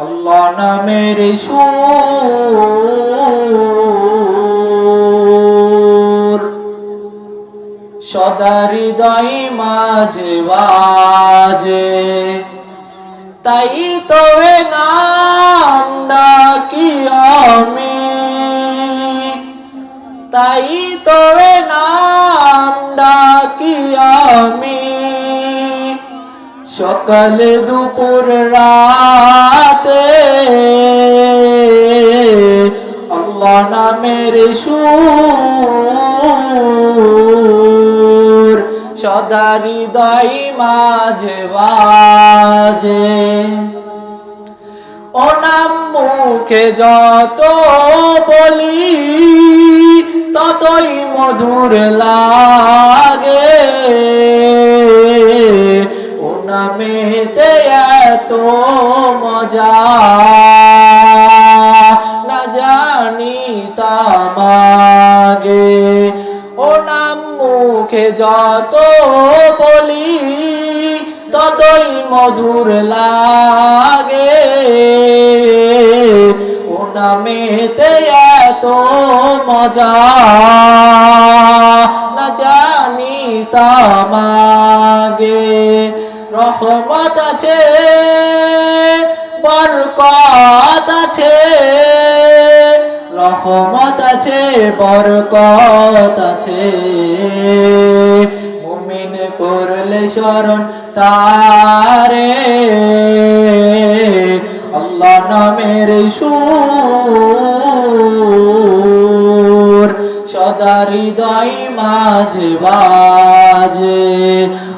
আল্লাহ নামের সুর সদা হৃদয় মাঝে বাজে। তাই তো এ নাম ডাকি আমি। তাই তো এ নাম ডাকি সকালে দুপুর রাতে আল্লাহ নামের সুর সদা হৃদয় মাঝে বাজে। ও নাম মুখে যত বলি, ততই মধুর লাগে নামেতে এত মজা। না জানি তামাগে ও নাম মুখে যত বলি, ততই মধুর লাগে। ও নামেতে এত মজা। না জানি তামাগে রহমত আছে, বরকত আছে। রহমত আছে, বরকত আছে। মুমিন করলে শরণ তারে। আল্লাহ নামের সুর সদা হৃদয় মাঝে বাজে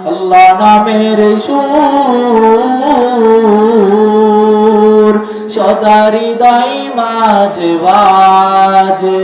আল্লাহ নামের সুর সদা হৃদয় মাঝে বাজে